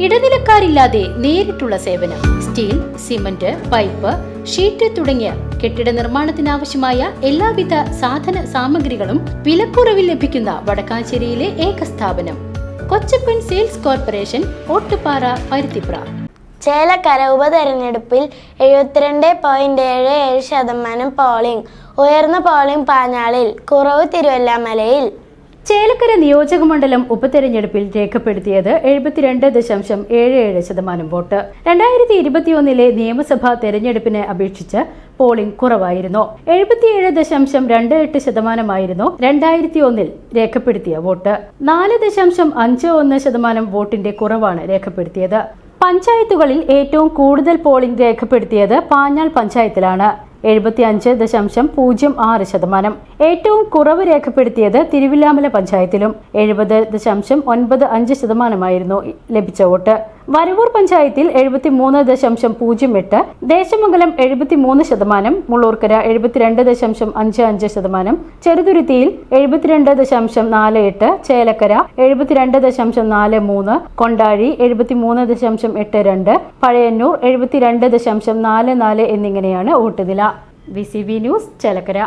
ഇടനിലക്കാരില്ലാതെ നേരിട്ടുള്ള സേവനം steel cement pipe sheet തുടങ്ങിയ കെട്ടിട നിർമ്മാണത്തിനാവശ്യമായ എല്ലാവിധ സാധന സാമഗ്രികളും വിലക്കുറവിൽ ലഭിക്കുന്ന വടക്കാഞ്ചേരിയിലെ ഏക സ്ഥാപനം കൊച്ചപ്പൻ സെയിൽസ് കോർപ്പറേഷൻ ഓട്ടുപാറ പരുത്തിപ്ര. ചേലക്കര ഉപതെരഞ്ഞെടുപ്പിൽ എഴുപത്തിരണ്ട് പോയിന്റ് ഏഴ് ഏഴ് ശതമാനം പോളിംഗ് ഉയർന്ന പോളിംഗ് പാഞ്ഞാളിൽ കുറവ് തിരുവല്ലാമലയിൽ. ചേലക്കര നിയോജകമണ്ഡലം ഉപതെരഞ്ഞെടുപ്പിൽ രേഖപ്പെടുത്തിയത് എഴുപത്തിരണ്ട് ദശാംശം ഏഴ് ഏഴ് ശതമാനം വോട്ട്. രണ്ടായിരത്തി ഇരുപത്തിയൊന്നിലെ നിയമസഭാ തെരഞ്ഞെടുപ്പിനെ അപേക്ഷിച്ച് പോളിംഗ് കുറവായിരുന്നു. എഴുപത്തിയേഴ് ദശാംശം രണ്ട് എട്ട് ശതമാനമായിരുന്നു രണ്ടായിരത്തി ഒന്നിൽ രേഖപ്പെടുത്തിയ വോട്ട്. നാല് ദശാംശം അഞ്ച് ഒന്ന് ശതമാനം വോട്ടിന്റെ കുറവാണ് രേഖപ്പെടുത്തിയത്. പഞ്ചായത്തുകളിൽ ഏറ്റവും കൂടുതൽ പോളിംഗ് രേഖപ്പെടുത്തിയത് പാഞ്ഞാൾ പഞ്ചായത്തിലാണ്. എഴുപത്തി അഞ്ച് ദശാംശം പൂജ്യം ആറ് ശതമാനം. ഏറ്റവും കുറവ് രേഖപ്പെടുത്തിയത് തിരുവില്ലാമല പഞ്ചായത്തിലും എഴുപത് ദശാംശം ഒൻപത് അഞ്ച് ശതമാനമായിരുന്നു ലഭിച്ച വോട്ട്. വരവൂർ പഞ്ചായത്തിൽ എഴുപത്തി മൂന്ന് ദശാംശം പൂജ്യം എട്ട് ദേശമംഗലം എഴുപത്തി മൂന്ന് ശതമാനം മുള്ളൂർക്കര എഴുപത്തിരണ്ട് ദശാംശം അഞ്ച് അഞ്ച് ശതമാനം ചെറുതുരുത്തിയിൽ എഴുപത്തിരണ്ട് ദശാംശം നാല് എട്ട് ചേലക്കര എഴുപത്തിരണ്ട് ദശാംശം നാല് മൂന്ന് കൊണ്ടാഴി എഴുപത്തി മൂന്ന് ദശാംശം എട്ട് രണ്ട് പഴയന്നൂർ എഴുപത്തിരണ്ട് ദശാംശം നാല് നാല് എന്നിങ്ങനെയാണ് വോട്ട് നില. V C B news Chelakkara.